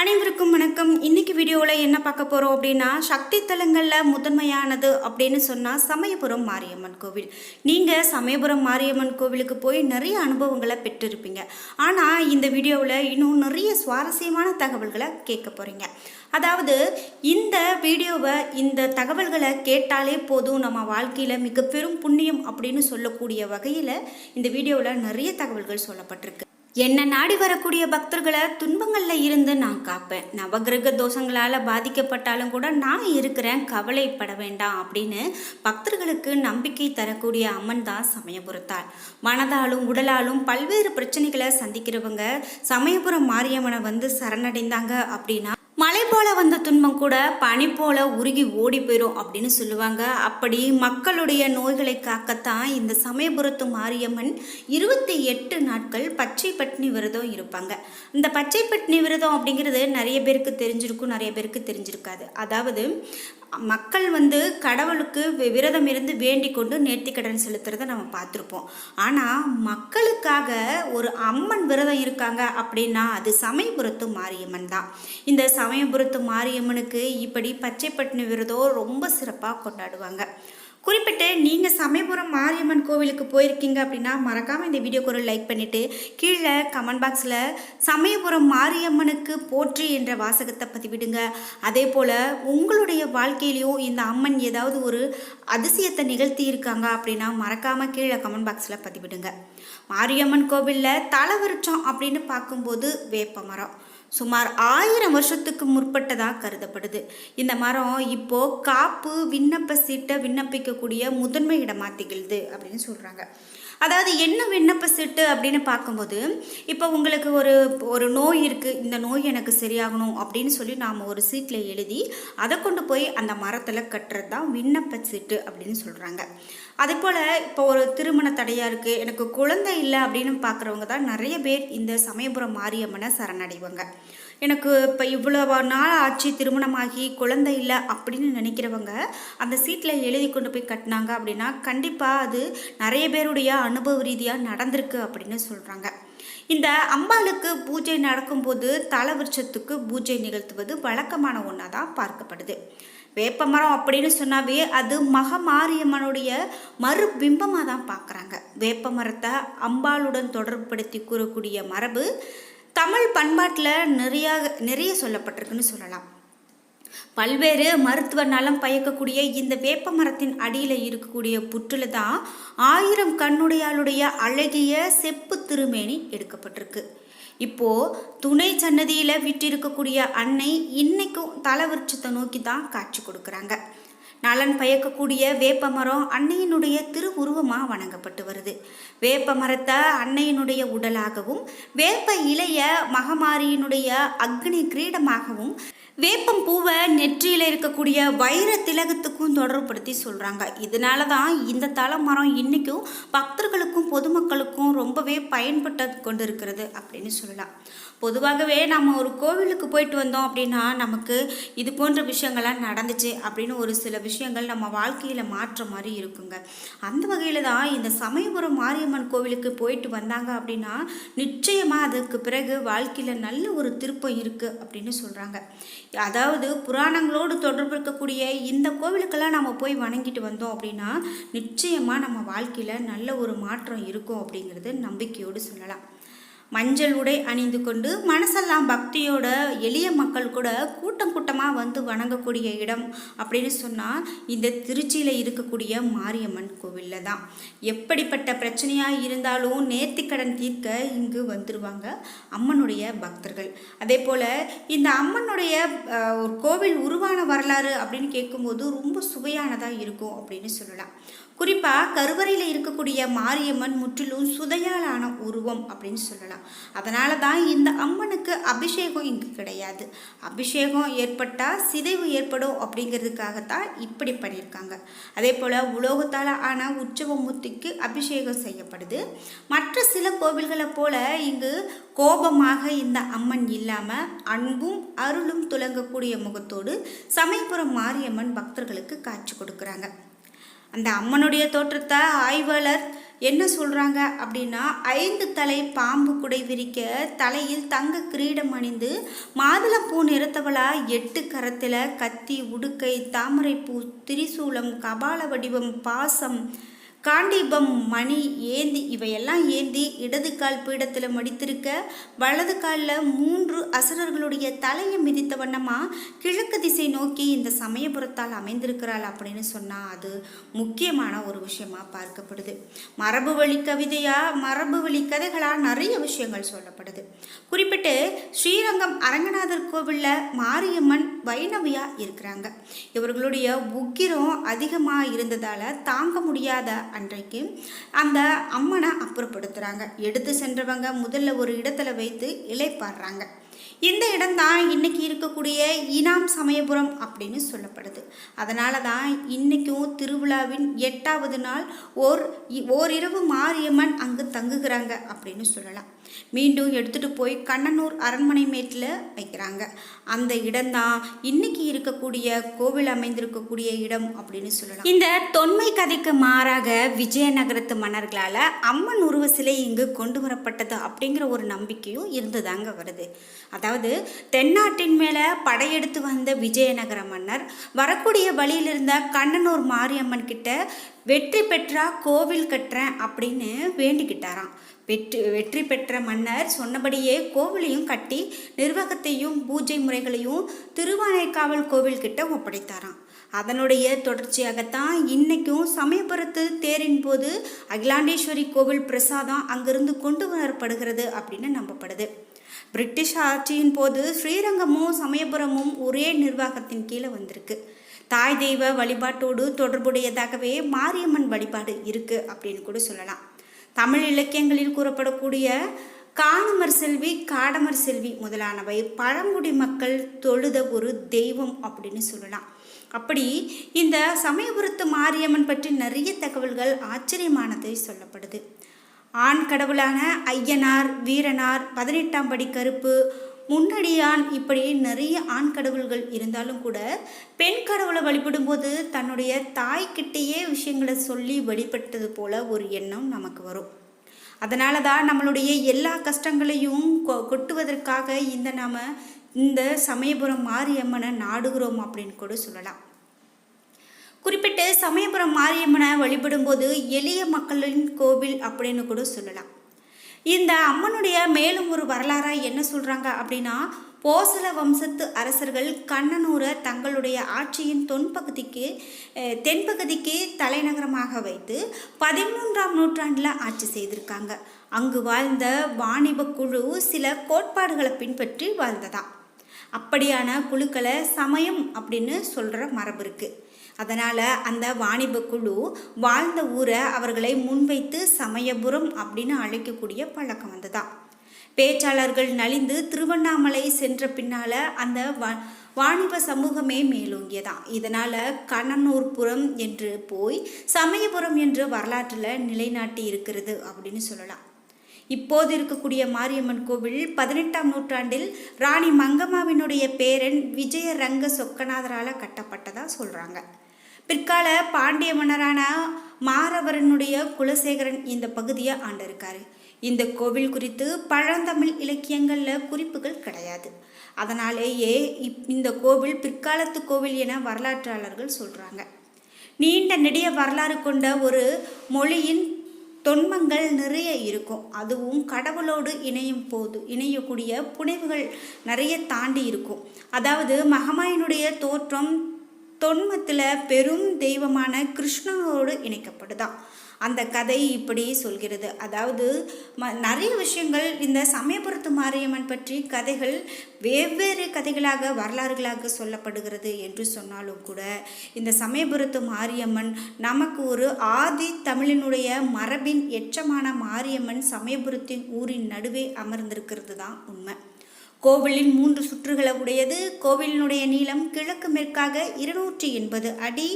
அனைவருக்கும் வணக்கம். இன்னைக்கு வீடியோவில் என்ன பார்க்க போகிறோம் அப்படின்னா சக்தி தலங்களில் முதன்மையானது அப்படின்னு சொன்னால் சமயபுரம் மாரியம்மன் கோவில். நீங்கள் சமயபுரம் மாரியம்மன் கோவிலுக்கு போய் நிறைய அனுபவங்களை பெற்றிருப்பீங்க. ஆனால் இந்த வீடியோவில் இன்னும் நிறைய சுவாரஸ்யமான தகவல்களை கேட்க போகிறீங்க அதாவது இந்த வீடியோவை இந்த தகவல்களை கேட்டாலே போதும் நம்ம வாழ்க்கையில் மிக பெரும் புண்ணியம் அப்படின்னு சொல்லக்கூடிய வகையில் இந்த வீடியோவில் நிறைய தகவல்கள் சொல்லப்பட்டிருக்கு. என்னை நாடி வரக்கூடிய பக்தர்களை துன்பங்களில் இருந்து நான் காப்பேன். நவகிரக தோஷங்களால் பாதிக்கப்பட்டாலும் கூட நான் இருக்கிறேன் கவலைப்பட வேண்டாம் அப்படின்னு பக்தர்களுக்கு நம்பிக்கை தரக்கூடிய அம்மன் தான் சமயபுரத்தாள் மனதாலும் உடலாலும் பல்வேறு பிரச்சனைகளை சந்திக்கிறவங்க சமயபுரம் மாரியம்மனை வந்து சரணடைந்தாங்க அப்படின்னா மலை போல வந்த துன்பம் கூட பனி போல உருகி ஓடி போயிடும் அப்படின்னு சொல்லுவாங்க. அப்படி மக்களுடைய நோய்களை காக்கத்தான் இந்த சமயபுரத்து மாரியம்மன் இருபத்தி எட்டு நாட்கள் பச்சை பட்னி விரதம் இருப்பாங்க. இந்த பச்சை பட்னி விரதம் அப்படிங்கிறது நிறைய பேருக்கு தெரிஞ்சிருக்கும் நிறைய பேருக்கு தெரிஞ்சிருக்காது. அதாவது மக்கள் வந்து கடவுளுக்கு விரதம் இருந்து வேண்டி கொண்டு நேர்த்திக்கடன் செலுத்துறதை நம்ம பார்த்துருப்போம். ஆனால் மக்களுக்காக ஒரு அம்மன் விரதம் இருக்காங்க அப்படின்னா அது சமயபுரத்து மாரியம்மன் தான். இந்த சமயபுரத்து மாரியம்மனுக்கு இப்படி பச்சைப்பட்டினி விரதம் ரொம்ப சிறப்பாக கொண்டாடுவாங்க. குறிப்பிட்டு நீங்கள் சமயபுரம் மாரியம்மன் கோவிலுக்கு போயிருக்கீங்க அப்படின்னா மறக்காமல் இந்த வீடியோக்கு ஒரு லைக் பண்ணிவிட்டு கீழே கமெண்ட் பாக்ஸில் சமயபுரம் மாரியம்மனுக்கு போற்றி என்ற வாசகத்தை பதிவிடுங்க. அதே போல் உங்களுடைய வாழ்க்கையிலையும் இந்த அம்மன் ஏதாவது ஒரு அதிசயத்தை நிகழ்த்தி இருக்காங்க அப்படின்னா மறக்காமல் கீழே கமெண்ட் பாக்ஸில் பதிவிடுங்க. மாரியம்மன் கோவிலில் தலவிருட்சம் அப்படின்னு பார்க்கும்போது வேப்ப மரம். சுமார் ஆயிரம் வருஷத்துக்கு முற்பட்டதாக கருதப்படுது. இந்த மரம் இப்போது காப்பு விண்ணப்ப சீட்டை விண்ணப்பிக்கக்கூடிய முதன்மை இடமாக திகழ்து அப்படின்னு சொல்கிறாங்க அதாவது என்ன விண்ணப்ப சீட்டு அப்படின்னு பார்க்கும்போது இப்போ உங்களுக்கு ஒரு ஒரு நோய் இருக்குது இந்த நோய் எனக்கு சரியாகணும் அப்படின்னு சொல்லி நாம் ஒரு சீட்டில் எழுதி அதை கொண்டு போய் அந்த மரத்தில் கட்டுறது தான் விண்ணப்ப சீட்டு அப்படின்னு சொல்கிறாங்க அதே போல் இப்போ ஒரு திருமண தடையாக இருக்குது எனக்கு குழந்தை இல்லை அப்படின்னு பார்க்குறவங்க தான் நிறைய பேர் இந்த சமயபுரம் மாரியம்மனை சரணடைவாங்க. எனக்கு இப்போ இவ்வளோ நாள் ஆச்சு திருமணமாகி குழந்தை இல்லை அப்படின்னு நினைக்கிறவங்க அந்த சீட்டில் எழுதி கொண்டு போய் கட்டினாங்க அப்படின்னா கண்டிப்பாக அது நிறைய பேருடைய அனுபவ ரீதியாக நடந்திருக்கு அப்படின்னு சொல்கிறாங்க இந்த அம்பாளுக்கு பூஜை நடக்கும்போது தலவிருட்சத்துக்கு பூஜை நிகழ்த்துவது வழக்கமான ஒன்றா தான் பார்க்கப்படுது வேப்பமரம் அப்படின்னு சொன்னாவே அது மகமாரியம்மனுடைய மறுபிம்பமாக தான் பார்க்குறாங்க வேப்பமரத்தை அம்பாளுடன் தொடர்புபடுத்தி கூறக்கூடிய மரபு தமிழ் பண்பாட்டில் நிறைய நிறைய சொல்லப்பட்டிருக்குன்னு சொல்லலாம். பல்வேறு மருத்துவ நலம் பயக்கக்கூடிய இந்த வேப்ப மரத்தின் அடியில் இருக்கக்கூடிய புற்றுல தான் ஆயிரம் கண்ணுடையாளுடைய அழகிய செப்பு திருமேனி எடுக்கப்பட்டிருக்கு. இப்போ துணை சன்னதியில் விட்டிருக்கக்கூடிய அன்னை இன்னைக்கும் தலைவருச்சத்தை நோக்கி தான் காட்சி கொடுக்குறாங்க. நலன் பயக்கக்கூடிய வேப்ப மரம் அன்னையினுடைய திருவுருவமாக வணங்கப்பட்டு வருது. வேப்ப மரத்தை அன்னையினுடைய உடலாகவும் வேப்ப இலைய மகமாரியினுடைய அக்னி கிரீடமாகவும் வேப்பம் பூவை நெற்றியில் இருக்கக்கூடிய வைர திலகத்துக்கும் தொடர்புபடுத்தி சொல்கிறாங்க இதனால தான் இந்த தலமரம் இன்றைக்கும் பக்தர்களுக்கும் பொதுமக்களுக்கும் ரொம்பவே பயன்பட்டு கொண்டு இருக்கிறது அப்படின்னு சொல்லலாம். பொதுவாகவே நம்ம ஒரு கோவிலுக்கு போயிட்டு வந்தோம் அப்படின்னா நமக்கு இது போன்ற விஷயங்கள்லாம் நடந்துச்சு அப்படின்னு ஒரு சில விஷயங்கள் நம்ம வாழ்க்கையில் மாற்ற மாதிரி இருக்குங்க. அந்த வகையில் தான் இந்த சமயபுரம் மாரியம்மன் கோவிலுக்கு போயிட்டு வந்தாங்க அப்படின்னா நிச்சயமாக அதுக்கு பிறகு வாழ்க்கையில் நல்ல ஒரு திருப்பம் இருக்குது அப்படின்னு சொல்கிறாங்க அதாவது புராணங்களோடு தொடர்பு இருக்கக்கூடிய இந்த கோவிலுக்கெல்லாம் நம்ம போய் வணங்கிட்டு வந்தோம் அப்படின்னா நிச்சயமாக நம்ம வாழ்க்கையில் நல்ல ஒரு மாற்றம் இருக்கும் அப்படிங்கிறது நம்பிக்கையோடு சொல்லலாம். மஞ்சள் உடை அணிந்து கொண்டு மனசெல்லாம் பக்தியோட எளிய மக்கள் கூட கூட்டம் கூட்டமாக வந்து வணங்கக்கூடிய இடம் அப்படின்னு சொன்னால் இந்த திருச்சியில் இருக்கக்கூடிய மாரியம்மன் கோவிலில் தான். எப்படிப்பட்ட பிரச்சனையாக இருந்தாலும் நேர்த்திக்கடன் தீர்க்க இங்கு வந்துடுவாங்க அம்மனுடைய பக்தர்கள். அதே போல் இந்த அம்மனுடைய ஒரு கோவில் உருவான வரலாறு அப்படின்னு கேட்கும்போது ரொம்ப சுவையானதாக இருக்கும் அப்படின்னு சொல்லலாம். குறிப்பாக கருவறையில் இருக்கக்கூடிய மாரியம்மன் முற்றிலும் சுதையாலான உருவம் அப்படின்னு சொல்லலாம். அதனால தான் இந்த அம்மனுக்கு அபிஷேகம் இங்கு கிடையாது. அபிஷேகம் ஏற்பட்டால் சிதைவு ஏற்படும் அப்படிங்கிறதுக்காகத்தான் இப்படி பண்ணியிருக்காங்க. அதே போல் உலோகத்தால் ஆன உற்சவமூர்த்திக்கு அபிஷேகம் செய்யப்படுது. மற்ற சில கோவில்களை போல இங்கு கோபமாக இந்த அம்மன் இல்லாமல் அன்பும் அருளும் துலங்கக்கூடிய முகத்தோடு சமயபுரம் மாரியம்மன் பக்தர்களுக்கு காட்சி கொடுக்குறாங்க. அந்த அம்மனுடைய தோற்றத்தை ஆய்வாளர் என்ன சொல்கிறாங்க அப்படின்னா ஐந்து தலை பாம்பு குடை விரிக்க தலையில் தங்க கிரீடம் அணிந்து மாதுளப்பூ நிறத்தவளா எட்டு கரத்தில் கத்தி உடுக்கை தாமரைப்பூ திரிசூலம் கபால வடிவம் பாசம் காண்டீபம் மணி ஏந்தி இவையெல்லாம் ஏந்தி இடது கால் பீடத்தில் மடித்திருக்க வலது காலில் மூன்று அசுரர்களுடைய தலையை மிதித்த வண்ணமாக கிழக்கு திசை நோக்கி இந்த சமயபுரத்தால் அமைந்திருக்கிறாள் அப்படின்னு சொன்னால் அது முக்கியமான ஒரு விஷயமாக பார்க்கப்படுது. மரபு வழி கவிதையாக மரபு வழி கதைகளாக நிறைய விஷயங்கள் சொல்லப்படுது. குறிப்பிட்டு ஸ்ரீரங்கம் அரங்கநாதர் கோவிலில் மாரியம்மன் வைணவியாக இருக்கிறாங்க. இவர்களுடைய உக்கிரம் அதிகமாக இருந்ததால் தாங்க முடியாத அன்றைக்கு. அந்த அம்மனை அப்புறப்படுத்துகிறாங்க எடுத்து சென்றவங்க முதல்ல ஒரு இடத்துல வைத்து இலைப்பாடுறாங்க இந்த இடம்தான் இன்றைக்கி இருக்கக்கூடிய இனாம் சமயபுரம் அப்படின்னு சொல்லப்படுது. அதனால தான் இன்றைக்கும் திருவிழாவின் எட்டாவது நாள் ஓர் இ- ஓரிரவு மாரியம்மன் அங்கு தங்குகிறாங்க அப்படின்னு சொல்லலாம். மீண்டும் எடுத்துட்டு போய் கண்ணனூர் அரண்மனை மேட்டில் வைக்கிறாங்க. அந்த இடம்தான் இன்னைக்கு இருக்கக்கூடிய கோவில் அமைந்திருக்கக்கூடிய இடம் அப்படின்னு சொல்லலாம். இந்த தொன்மை கதைக்கு மாறாக விஜயநகரத்து மன்னர்களால் அம்மன் உருவ சிலை இங்கு கொண்டு வரப்பட்டது அப்படிங்கிற ஒரு நம்பிக்கையும் இருந்துதாங்க வருது. அதாவது தென்னாட்டின் மேலே படையெடுத்து வந்த விஜயநகர மன்னர் வரக்கூடிய வழியில் இருந்த கண்ணனூர் மாரியம்மன் கிட்ட வெற்றி பெற்றா கோவில் கட்டுறேன் அப்படின்னு வேண்டிக்கிட்டாராம். வெற்றி வெற்றி பெற்ற மன்னர் சொன்னபடியே கோவிலையும் கட்டி நிர்வாகத்தையும் பூஜை முறைகளையும் திருவானைக்காவல் கோவில் கிட்ட ஒப்படைத்தாராம். அதனுடைய தொடர்ச்சியாகத்தான் இன்னைக்கும் சமயபுரத்து தேரின் போது அகிலாண்டேஸ்வரி கோவில் பிரசாதம் அங்கிருந்து கொண்டு வரப்படுகிறது அப்படின்னு நம்பப்படுது. பிரிட்டிஷ் ஆட்சியின் போது ஸ்ரீரங்கமும் சமயபுரமும் ஒரே நிர்வாகத்தின் கீழே வந்திருக்கு. தாய் தெய்வ வழிபாட்டோடு தொடர்புடையதாகவே மாரியம்மன் வழிபாடு இருக்கு அப்படின்னு கூட சொல்லலாம். தமிழ் இலக்கியங்களில் கூறப்படக்கூடிய காணமர் செல்வி காடமர் செல்வி முதலானவை பழங்குடி மக்கள் தொழுத ஒரு தெய்வம் அப்படின்னு சொல்லலாம். அப்படி இந்த சமயபுரத்து மாரியம்மன் பற்றி நிறைய தகவல்கள் ஆச்சரியமானதை சொல்லப்படுது. ஆண் கடவுளான ஐயனார் வீரனார் பதினெட்டாம் படி கருப்பு முன்னடியான் இப்படி நிறைய ஆண் கடவுள்கள் இருந்தாலும் கூட பெண் கடவுளை வழிபடும்போது தன்னுடைய தாய்கிட்டேயே விஷயங்களை சொல்லி வழிபட்டது போல ஒரு எண்ணம் நமக்கு வரும். அதனால தான் நம்மளுடைய எல்லா கஷ்டங்களையும் கொ- கொட்டுவதற்காக இந்த நாம இந்த சமயபுரம் மாரியம்மனை நாடுகிறோம் அப்படின்னு கூட சொல்லலாம். குறிப்பிட்டு சமயபுரம் மாரியம்மனை வழிபடும்போது எளிய மக்களின் கோவில் அப்படின்னு கூட சொல்லலாம். இந்த அம்மனுடைய மேலும் ஒரு வரலாறாக என்ன சொல்கிறாங்க அப்படின்னா போசல வம்சத்து அரசர்கள் கண்ணனூரை தங்களுடைய ஆட்சியின் தொன்பகுதிக்கு தென்பகுதிக்கு தலைநகரமாக வைத்து பதிமூன்றாம் நூற்றாண்டில் ஆட்சி செய்திருக்காங்க. அங்கு வாழ்ந்த வாணிப குழு சில கோட்பாடுகளை பின்பற்றி வாழ்ந்ததா? அப்படியான குழுக்களை சமயம் அப்படின்னு சொல்கிற மரபு இருக்குது அதனால் அந்த வாணிப குழு வாழ்ந்த ஊரை அவர்களை முன்வைத்து சமயபுரம் அப்படின்னு அழைக்கக்கூடிய பழக்கம் வந்ததா பேச்சாளர்கள் நலிந்து திருவண்ணாமலை சென்ற பின்னால் அந்த வா வாணிப சமூகமே மேலோங்கியதான் இதனால் கண்ணனூர்புரம் என்று போய் சமயபுரம் என்று வரலாற்றில் நிலைநாட்டி இருக்கிறது அப்படின்னு சொல்லலாம். இப்போது இருக்கக்கூடிய மாரியம்மன் கோவில் பதினெட்டாம் நூற்றாண்டில் ராணி மங்கம்மாவினுடைய பேரன் விஜய ரங்க சொக்கநாதரால் கட்டப்பட்டதாக சொல்கிறாங்க பிற்கால பாண்டிய மன்னரான மாரவரனுடைய குலசேகரன் இந்த பகுதியை ஆண்டிருக்காரு. இந்த கோவில் குறித்து பழந்தமிழ் இலக்கியங்களில் குறிப்புகள் கிடையாது. அதனாலேயே இப் இந்த கோவில் பிற்காலத்து கோவில் என வரலாற்றாளர்கள் சொல்கிறாங்க நீண்ட நெடிய வரலாறு கொண்ட ஒரு மொழியின் தொன்மங்கள் நிறைய இருக்கும். அதுவும் கடவுளோடு இணையும் போது இணையக்கூடிய புனைவுகள் நிறைய தாண்டி இருக்கும். அதாவது மகமாயினுடைய தோற்றம் தொன்மத்தில் பெரும் தெய்வமான கிருஷ்ணனோடு இணைக்கப்படுதான் அந்த கதை இப்படி சொல்கிறது. அதாவது ம நிறைய விஷயங்கள் இந்த சமயபுரத்து மாரியம்மன் பற்றி கதைகள் வெவ்வேறு கதைகளாக வரலாறுகளாக சொல்லப்படுகிறது என்று சொன்னாலும் கூட இந்த சமயபுரத்து மாரியம்மன் நமக்கு ஒரு ஆதி தமிழினுடைய மரபின் எச்சமான மாரியம்மன் சமயபுரத்தின் ஊரின் நடுவே அமர்ந்திருக்கிறது தான் உண்மை. கோவிலின் மூன்று சுற்றுகளை உடையது. கோவிலினுடைய நீளம் கிழக்கு மேற்காக இருநூற்றி எண்பது அடி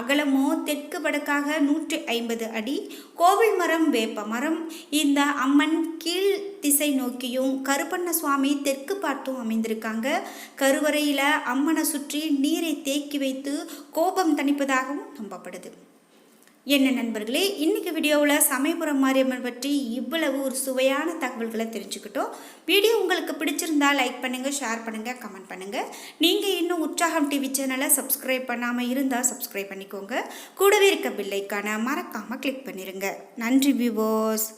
அகலமோ தெற்கு வடக்காக நூற்றி ஐம்பது அடி. கோவில் மரம் வேப்ப மரம். இந்த அம்மன் கீழ் திசை நோக்கியும் கருப்பண்ண சுவாமி தெற்கு பார்த்தும் அமைந்திருக்காங்க. கருவறையில் அம்மனை சுற்றி நீரை தேக்கி வைத்து கோபம் தணிப்பதாகவும் நம்பப்படுது. என்ன நண்பர்களே இன்னைக்கு வீடியோவில் சமயபுரம் மாரியம்மன் பற்றி இவ்வளவு ஒரு சுவையான தகவல்களை தெரிஞ்சுக்கிட்டோம். வீடியோ உங்களுக்கு பிடிச்சிருந்தா லைக் பண்ணுங்கள் ஷேர் பண்ணுங்கள் கமெண்ட் பண்ணுங்கள் நீங்கள் இன்னும் உற்சாகம் டிவி சேனலை சப்ஸ்கிரைப் பண்ணாமல் இருந்தால் சப்ஸ்கிரைப் பண்ணிக்கோங்க. கூடவே இருக்க பில்லைக்கான மறக்காமல் கிளிக் பண்ணிடுங்க நன்றி விவோஸ்